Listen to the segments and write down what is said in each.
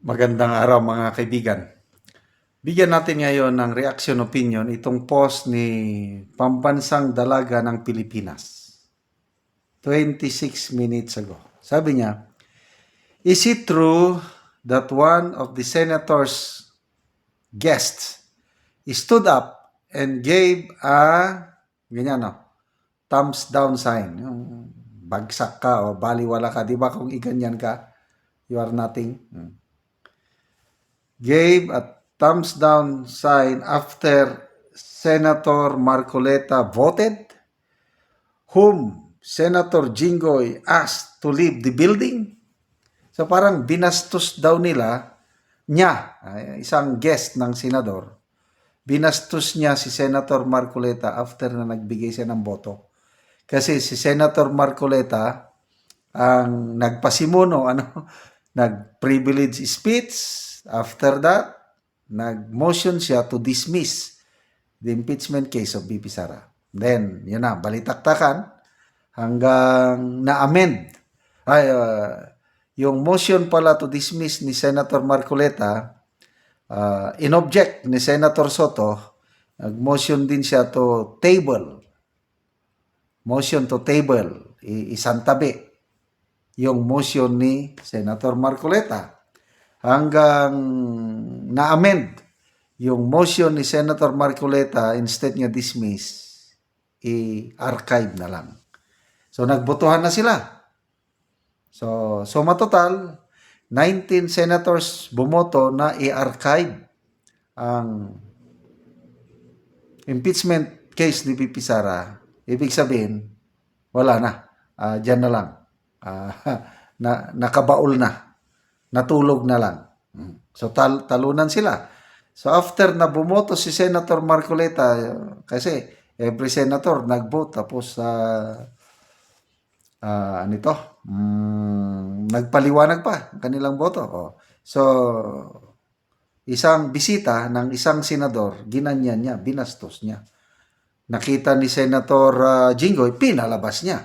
Magandang araw mga kaibigan. Bigyan natin ngayon ng reaction opinion itong post ni Pambansang Dalaga ng Pilipinas. 26 minutes ago. Sabi niya, Is it true that one of the senator's guests stood up and gave a ganyan no, thumbs down sign. Yung bagsak ka o baliwala ka. Di ba kung iganyan ka, you are nothing. Hmm gave a thumbs down sign after Senator Marcoleta voted, whom Senator Jinggoy asked to leave the building. So parang binastos daw nila niya, isang guest ng senador, binastos niya si Senator Marcoleta after na nagbigay siya ng boto. Kasi si Senator Marcoleta ang nagpasimuno, ano, nag-privilege speech, After that, nag-motion siya to dismiss the impeachment case of BP Sara. Then, yun na, balitaktakan hanggang na-amend. Ay, uh, yung motion pala to dismiss ni Senator Marcoleta, uh, in-object ni Senator Soto, nag-motion din siya to table. Motion to table. I- isantabi yung motion ni Senator Marcoleta hanggang na-amend yung motion ni Senator Marcoleta instead niya dismiss, i-archive na lang. So nagbotohan na sila. So suma total 19 senators bumoto na i-archive ang impeachment case ni Pipi Sara. Ibig sabihin, wala na. Uh, diyan na lang. Uh, na, nakabaol na natulog na lang. So tal talunan sila. So after na bumoto si Senator Marcoleta, kasi every senator nag-vote tapos uh, uh, ano ito, um, nagpaliwanag pa ang kanilang boto. Oh. So isang bisita ng isang senador, ginanyan niya, binastos niya. Nakita ni Senator uh, Jinggoy, pinalabas niya.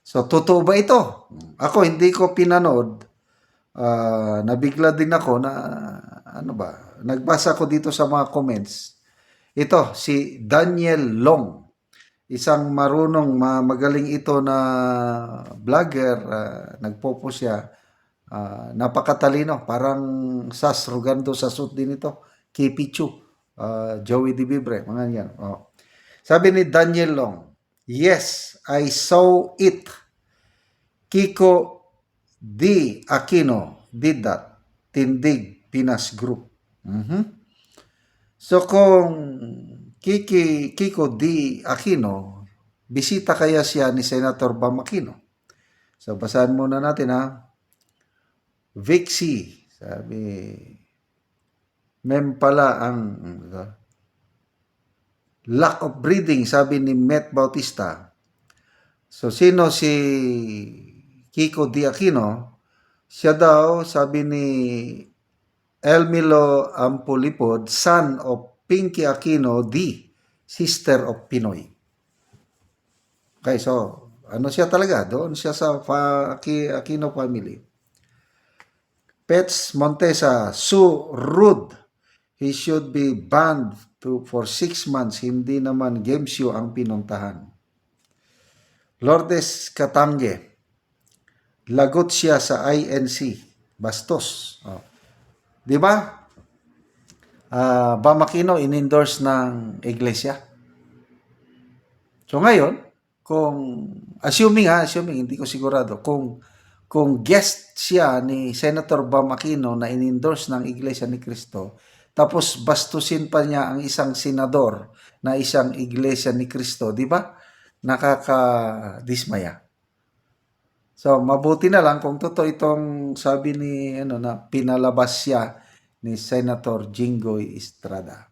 So, totoo ba ito? Ako, hindi ko pinanood uh, nabigla din ako na ano ba, nagbasa ko dito sa mga comments. Ito, si Daniel Long. Isang marunong, magaling ito na vlogger. Uh, nagpopo siya. Uh, napakatalino. Parang Sas Rugando sa suit din ito. Kipichu. Uh, Joey Di. Mga yan. Oh. Sabi ni Daniel Long, Yes, I saw it. Kiko D. Aquino did that. Tindig Pinas Group. Mm-hmm. So kung Kiki, Kiko D. Aquino, bisita kaya siya ni Senator Bam Aquino. So basahan muna natin ha. Vixie, sabi, mem pala ang lack of breathing, sabi ni Met Bautista. So sino si Kiko Di Aquino, siya daw, sabi ni Elmilo Ampolipod, son of Pinky Aquino D, sister of Pinoy. Okay, so, ano siya talaga? Doon siya sa fa- Aquino family. Pets Montesa, Sue Rude, he should be banned to, for six months. Hindi naman game show ang pinuntahan. Lourdes Katange, lagot siya sa INC. Bastos. Oh. Di ba? Uh, Bamakino in-endorse ng iglesia. So ngayon, kung assuming ha, assuming hindi ko sigurado kung kung guest siya ni Senator Bamakino na in-endorse ng Iglesia ni Cristo, tapos bastusin pa niya ang isang senador na isang Iglesia ni Cristo, di ba? Nakakadismaya. So, mabuti na lang kung totoo itong sabi ni ano na pinalabas siya ni Senator Jinggoy Estrada.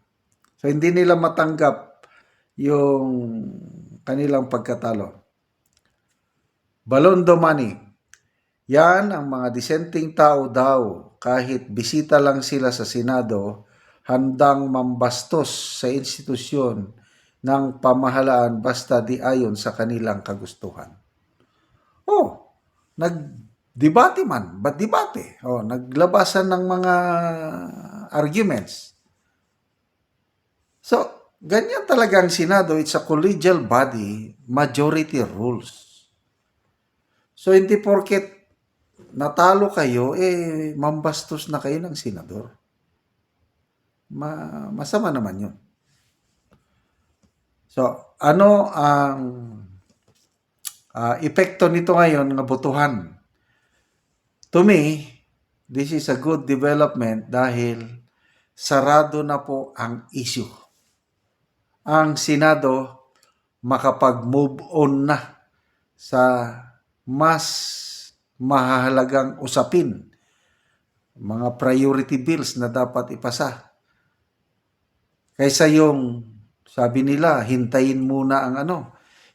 So, hindi nila matanggap yung kanilang pagkatalo. Balondo money. Yan ang mga dissenting tao daw kahit bisita lang sila sa Senado handang mambastos sa institusyon ng pamahalaan basta di ayon sa kanilang kagustuhan. Oh, nag debate man, but debate. Oh, naglabasan ng mga arguments. So, ganyan talaga ang Senado. It's a collegial body, majority rules. So, hindi porket natalo kayo, eh, mambastos na kayo ng senador. Ma masama naman yun. So, ano ang ah, epekto nito ngayon ng botohan? To me, this is a good development dahil sarado na po ang issue. Ang Senado makapag-move on na sa mas mahalagang usapin, mga priority bills na dapat ipasa. Kaysa yung sabi nila, hintayin muna ang ano,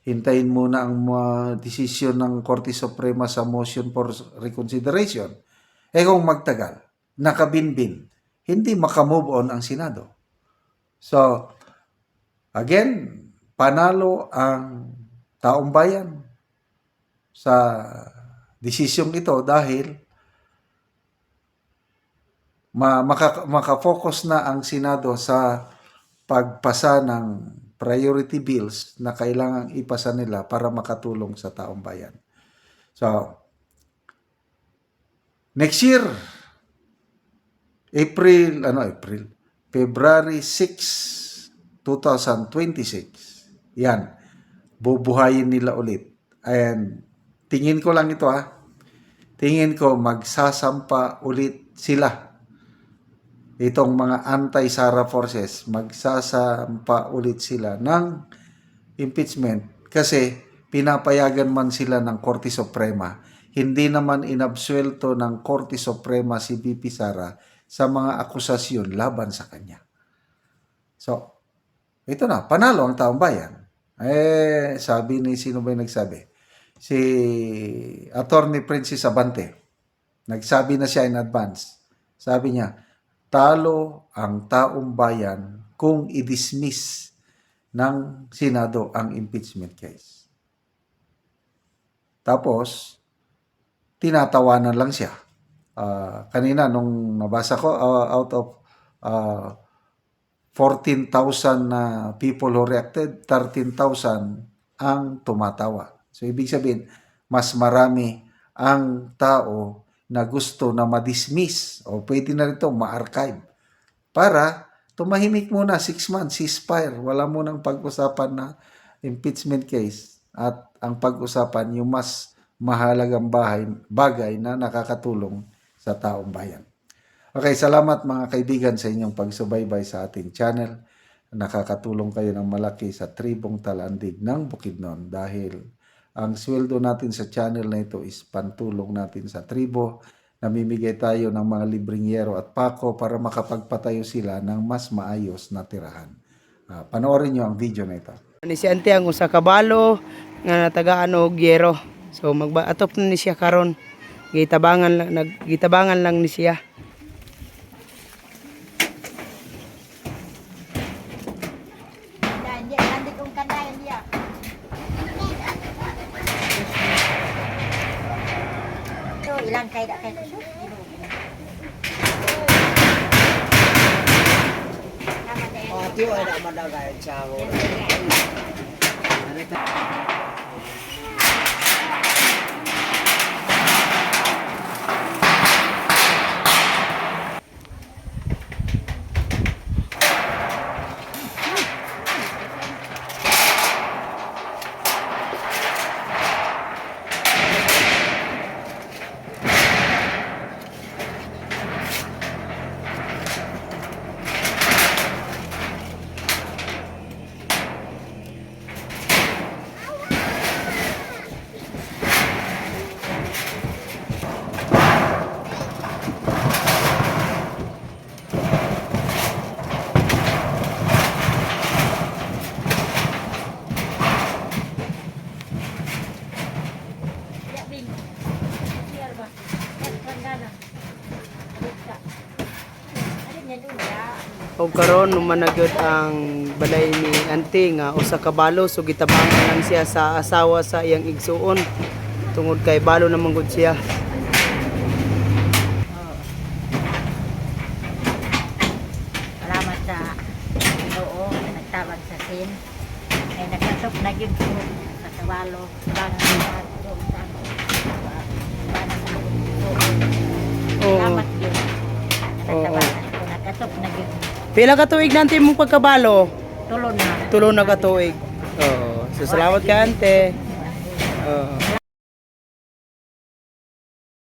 hintayin muna ang mga desisyon ng Korte Suprema sa motion for reconsideration. Eh kung magtagal, nakabinbin, hindi makamove on ang Senado. So, again, panalo ang taong bayan sa desisyong ito dahil ma maka, makafocus na ang Senado sa pagpasa ng priority bills na kailangang ipasa nila para makatulong sa taong bayan. So, next year, April, ano April, February 6, 2026, yan, bubuhayin nila ulit. And tingin ko lang ito ha, tingin ko magsasampa ulit sila itong mga anti-Sara forces, magsasampa ulit sila ng impeachment kasi pinapayagan man sila ng Korte Suprema. Hindi naman inabsuelto ng Korte Suprema si BP Sara sa mga akusasyon laban sa kanya. So, ito na, panalo ang taong bayan. Eh, sabi ni, sino ba yung nagsabi? Si Attorney Princess Abante. Nagsabi na siya in advance. Sabi niya, talo ang taong bayan kung i-dismiss ng Senado ang impeachment case. Tapos, tinatawanan lang siya. Ah, kanina, nung nabasa ko, ah, out of ah, 14,000 na people who reacted, 13,000 ang tumatawa. So, ibig sabihin, mas marami ang tao na gusto na ma-dismiss o pwede na rito ma-archive para tumahimik muna 6 months, ceasefire. Wala mo nang pag-usapan na impeachment case at ang pag-usapan yung mas mahalagang bahay, bagay na nakakatulong sa taong bayan. Okay, salamat mga kaibigan sa inyong pagsubaybay sa ating channel. Nakakatulong kayo ng malaki sa tribong talandig ng Bukidnon dahil ang sweldo natin sa channel na ito is pantulong natin sa tribo. Namimigay tayo ng mga libreng yero at pako para makapagpatayo sila ng mas maayos na tirahan. Ah, panoorin nyo ang video na ito. ni si ante ang usa ka balo nga natagaan og yero. So magbaatop na ni siya karon. Gitabangan lang naggitabangan lang ni siya. Yan, yan. Nanti kong kandayan niya. Ito, ilang kay da kay kusyo? Atiyo ay na madagay sa Ya, karon naman ang balay ni auntie nga usa ka balo so gitabangan siya sa asawa sa iyang igsuon. Tungod kay balo na manggod siya. Salamat sa Ginoo nagtawag sa sin. Ay nagkasok na gyud sa kawalo bang Pila ka tuig na ante mong pagkabalo? Tulo na. Tulo na ka tuig. Oo. So salamat ka ante. Oo.